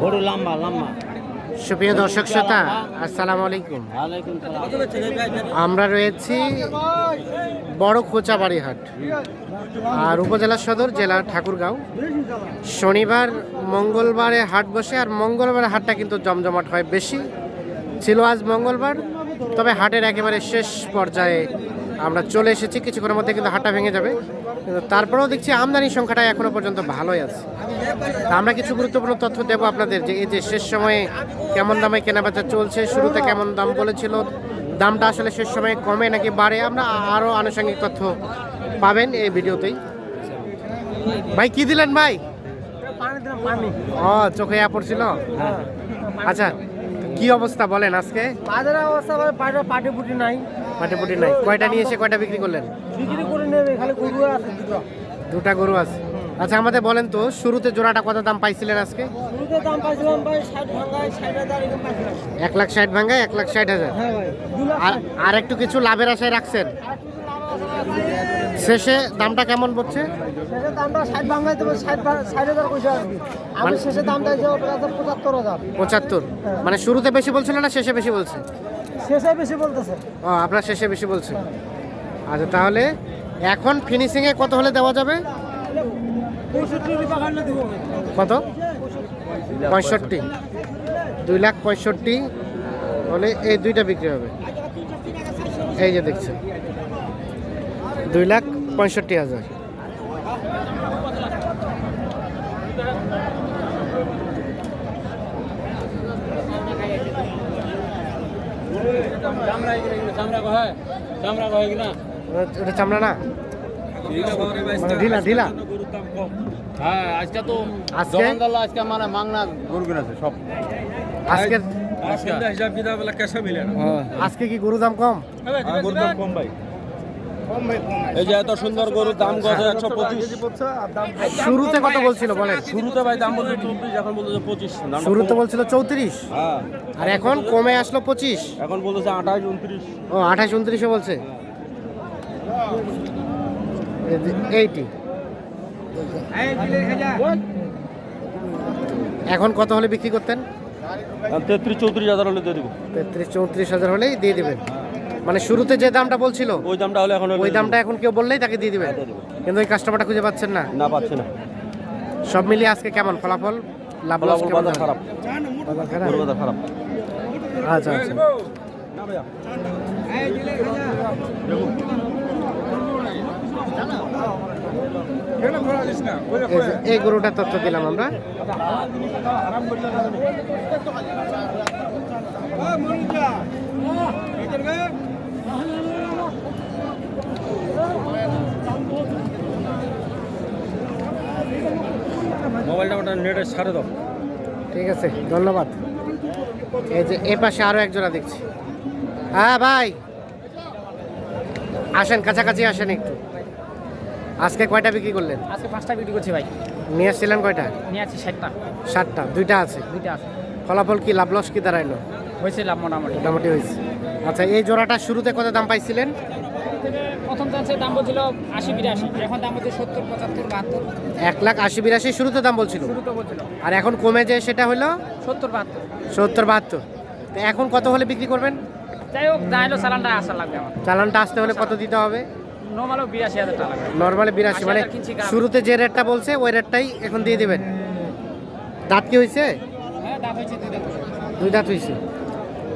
গরু লম্বা লম্বা। সুপ্রিয় দর্শক শ্রোতা আসসালামু আলাইকুম। আমরা রয়েছি বড় খোঁচাবাড়ি হাট আর উপজেলা সদর জেলা ঠাকুরগাঁও। শনিবার মঙ্গলবারে হাট বসে আর মঙ্গলবারে হাটটা কিন্তু জমজমাট হয় বেশি। ছিল আজ মঙ্গলবার তবে হাটের একেবারে শেষ পর্যায়ে আমরা চলে এসেছি কিছুক্ষণের মধ্যে কিন্তু হাটটা ভেঙে যাবে। কিন্তু তারপরেও দেখছি আমদানি সংখ্যাটা এখনও পর্যন্ত ভালোই আছে। আমরা কিছু গুরুত্বপূর্ণ তথ্য দেবো আপনাদের যে এই যে শেষ সময়ে কেমন দামে কেনাবেচা চলছে শুরুতে কেমন দাম বলেছিল দামটা আসলে শেষ সময়ে কমে নাকি বাড়ে আমরা আরও আনুষঙ্গিক তথ্য পাবেন এই ভিডিওতেই। ভাই কি দিলেন ভাই? ও চোখে ইয়া পড়ছিল? আচ্ছা কি অবস্থা বলেন আজকে? বাজারের অবস্থা পুটি নাই। পাটিপুটি নাই। কয়টা নিয়ে এসে কয়টা বিক্রি করলেন? বিক্রি করে নেবে খালি গরু আছে দুটো। দুটা গরু আছে। আচ্ছা আমাদের বলেন তো শুরুতে জোড়াটা কত দাম পাইছিলেন আজকে? শুরুতে দাম পাইছিলাম ভাই ষাট ভাঙায় ষাট হাজার এরকম পাইছিলাম। এক লাখ ষাট ভাঙ্গায় এক লাখ ষাট হাজার। হ্যাঁ ভাই আর আর একটু কিছু লাভের আশায় রাখছেন? শেষে দামটা কেমন পড়ছে? শেষের দামটা ষাট ভাঙায় তবে ষাট ভা- ষাট হাজার পয়সা আর কি। আমি মানে- শেষে দাম চাইছি ওটা আছে পঁচাত্তর হাজার। পঁচাত্তর। মানে শুরুতে বেশি বলছিল না শেষে বেশি বলছে? শেষে বেশি বলতেছে। ও, আপনার শেষে বেশি বলছে আচ্ছা তাহলে এখন ফিনিশিংয়ে কত হলে দেওয়া যাবে? কত? পঁয়ষট্টি। দুই লাখ পঁয়ষট্টি হলে এই দুইটা বিক্রি হবে। এই যে দেখছেন। দুই লাখ পঁয়ষট্টি হাজার। চামড়া কয় চামড়া কয় কিনা? ওটা- চামড়া না? মানে ঢিলা ঢিলা? হ্যাঁ আজকে তো আজকে? জমানদাল্লা আজকে মানে মাংনা গরু কিনেছে সব। আজকে? হিসাব কিতাব কেসা মিলে আজকে কি গরু দাম কম? গরুর দাম কম ভাই। এই যে এত সুন্দর গরুর দাম কত একশো পঁচিশ। শুরুতে কত বলছিল বলেন? শুরুতে ভাই দাম বলছে চব্বিশ এখন বলছে পঁচিশ। শুরুতে। বলছিল চৌত্রিশ। হ্যাঁ। আর এখন কমে আসলো পঁচিশ। এখন বলতেছে আঠাশ উনত্রিশ। ও আঠাশ উনত্রিশে বলছে? এইটি। এখন কত হলে বিক্রি করতেন? তেত্রিশ চৌত্রিশ হাজার হলে দিয়ে দেবো। তেত্রিশ চৌত্রিশ হাজার হলেই দিয়ে দিবেন। মানে শুরুতে যে দামটা বলছিল ওই দামটা হলে এখন ওই দামটা এখন কেউ বললেই তাকে দিয়ে দিবেন দেবো। কিন্তু ওই কাস্টমারটা খুঁজে পাচ্ছেন না। না পাচ্ছি না। সব মিলিয়ে আজকে কেমন? ফলাফল? লাভ লস কেমন বাজার খারাপ। বাজার খারাপ? খারাপ। আচ্ছা আচ্ছা। এই গরুটার তথ্য দিলাম আমরা। মোবাইলটা ওটা নেটে ছাড়ে দাও। ঠিক আছে ধন্যবাদ। এই যে এ পাশে আরও এক জোড়া দেখছি। হ্যাঁ ভাই আসেন কাছাকাছি আসেন একটু। আজকে কয়টা বিক্রি করলেন? আজকে পাঁচটা বিক্রি করছি ভাই। নিয়ে আসছিলেন কয়টা? নিয়ে আছি ষাটটা সাতটা দুইটা আছে। দুইটা আছে। ফলাফল কি লাভ লস কি দাঁড়াইলো? হয়েছে লাভ মোটামুটি। মোটামুটি হয়েছে। আচ্ছা এই জোড়াটা শুরুতে কত দাম পাইছিলেন? প্রথম চান্সের দাম বলছিল আশি বিরাশি এখন দাম হচ্ছে সত্তর পঁচাত্তর বাহাত্তর। এক লাখ আশি বিরাশি শুরুতে দাম বলছিল? শুরুতে বলছিল। আর এখন কমে যে সেটা হলো? সত্তর বাহাত্তর। সত্তর বাহাত্তর। তো এখন কত হলে বিক্রি করবেন? যাই হোক যা হলো চালানটা আসা লাগবে আমার। চালানটা আসতে হলে কত দিতে হবে? নর্মালও বিরাশি হাজার টাকা নর্মালি বিরাশি মানে 80,000 কিনছি গ্রামে। শুরুতে যে রেটটা বলছে ওই রেটটাই এখন দিয়ে দেবেন। দাঁত কি হয়েছে হ্যাঁ দাম হয়েছে দুই দাঁত হয়েছে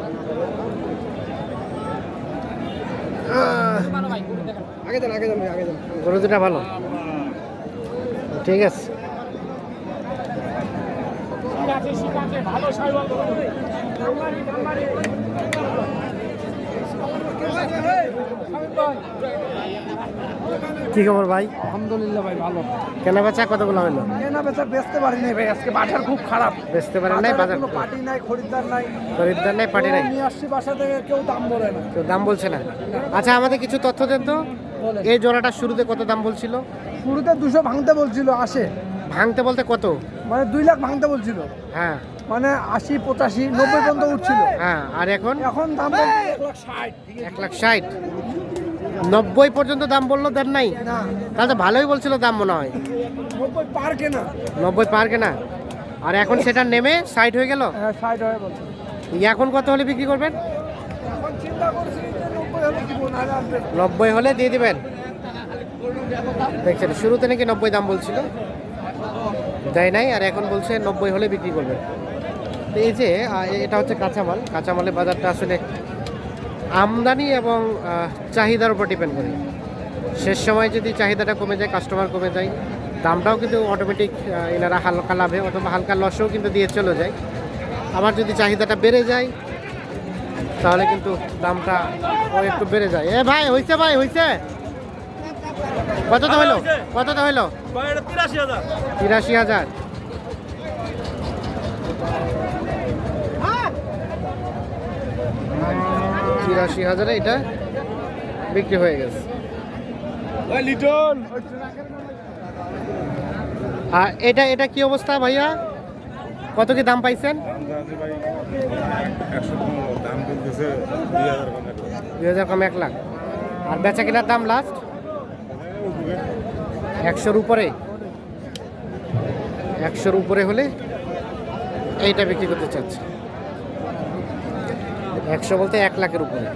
ভালো ভাই গরু দুটা ভালো? ঠিক আছে। ভালো কি খবর ভাই? আলহামদুলিল্লাহ ভাই ভালো। কেনা বেচা কতগুলো হলো? কেনা বেচা বেচতে পারি নাই ভাই আজকে বাজার খুব খারাপ। বেচতে পারেন নাই বাজার কোনো পার্টি নাই খরিদ্দার নাই। খরিদ্দার নাই পার্টি নাই? নিয়ে আসছি বাসা থেকে কেউ দাম বলে না। তো দাম বলছে না? আচ্ছা আমাদের কিছু তথ্য দেন তো। এই জোড়াটা শুরুতে কত দাম বলছিল? শুরুতে দুশো ভাঙতে বলছিল আসে। ভাঙতে বলতে কত? মানে দুই লাখ ভাঙতে বলছিল। হ্যাঁ। মানে আশি পঁচাশি নব্বই পর্যন্ত উঠছিল। হ্যাঁ আর এখন? এখন দাম এক লাখ ষাট এক লাখ ষাট। নব্বই পর্যন্ত দাম বলল দেন নাই? তাহলে তো ভালোই বলছিল দাম মনে হয়। নব্বই পার কেনা। নব্বই পার কেনা। আর এখন সেটা নেমে সাইড হয়ে গেল? হ্যাঁ সাইড হয়ে বলছে এখন কত হলে বিক্রি করবেন? এখন চিন্তা করছি যে নব্বই হলে দিয়ে দিবেন। দেখছেন শুরুতে নাকি নব্বই দাম বলছিল? দেয় নাই আর এখন বলছে নব্বই হলে বিক্রি করবেন। এই যে এটা হচ্ছে কাঁচামাল। কাঁচামালের বাজারটা আসলে আমদানি এবং চাহিদার উপর ডিপেন্ড করে। শেষ সময় যদি চাহিদাটা কমে যায় কাস্টমার কমে যায় দামটাও কিন্তু অটোমেটিক এনারা হালকা লাভে অথবা হালকা লসেও কিন্তু দিয়ে চলে যায়। আবার যদি চাহিদাটা বেড়ে যায় তাহলে কিন্তু দামটা একটু বেড়ে যায়। এ ভাই হইছে ভাই হইছে? কত তো হইল? কত তো হইল? তিরাশি হাজার। তিরাশি হাজার। তিরাশি হাজারে এটা বিক্রি হয়ে গেছে। লিটন। আর এটা এটা কি অবস্থা ভাইয়া? কত কি দাম পাইছেন? দুই হাজার কম এক লাখ। আর বেচা কেনার দাম লাস্ট একশোর উপরে। একশোর উপরে হলে এইটা বিক্রি করতে চাচ্ছে। একশো বলতে এক লাখের উপরে।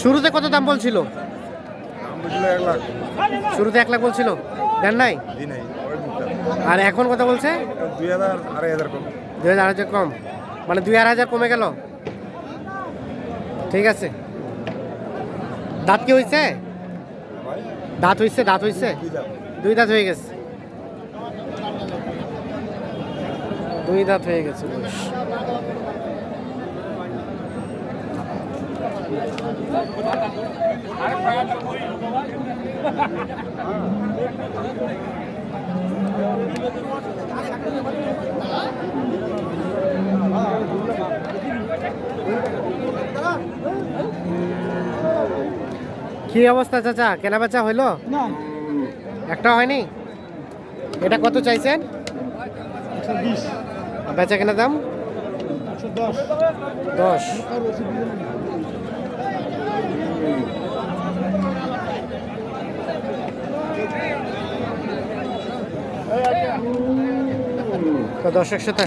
শুরুতে কত দাম বলছিল? শুরুতে এক লাখ বলছিল। দেন নাই? আর এখন কথা বলছে? দুই হাজার আড়াই হাজার কম। দুই হাজার আড়াই হাজার কম। মানে দুই হাজার কমে গেল? ঠিক আছে। দাঁত কি হয়েছে দাঁত হয়েছে দাঁত হয়েছে দুই দাঁত হয়ে গেছে। দুই দাঁত হয়ে গেছে কি অবস্থা চাচা? কেনা বেচা হইল একটা হয়নি? এটা কত চাইছেন? একশো বেচা কেনা দাম? দশ। দশ। তো দর্শক সাথে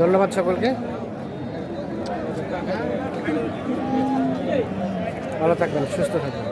ধন্যবাদ সকলকে। ভালো থাকবেন সুস্থ থাকবেন।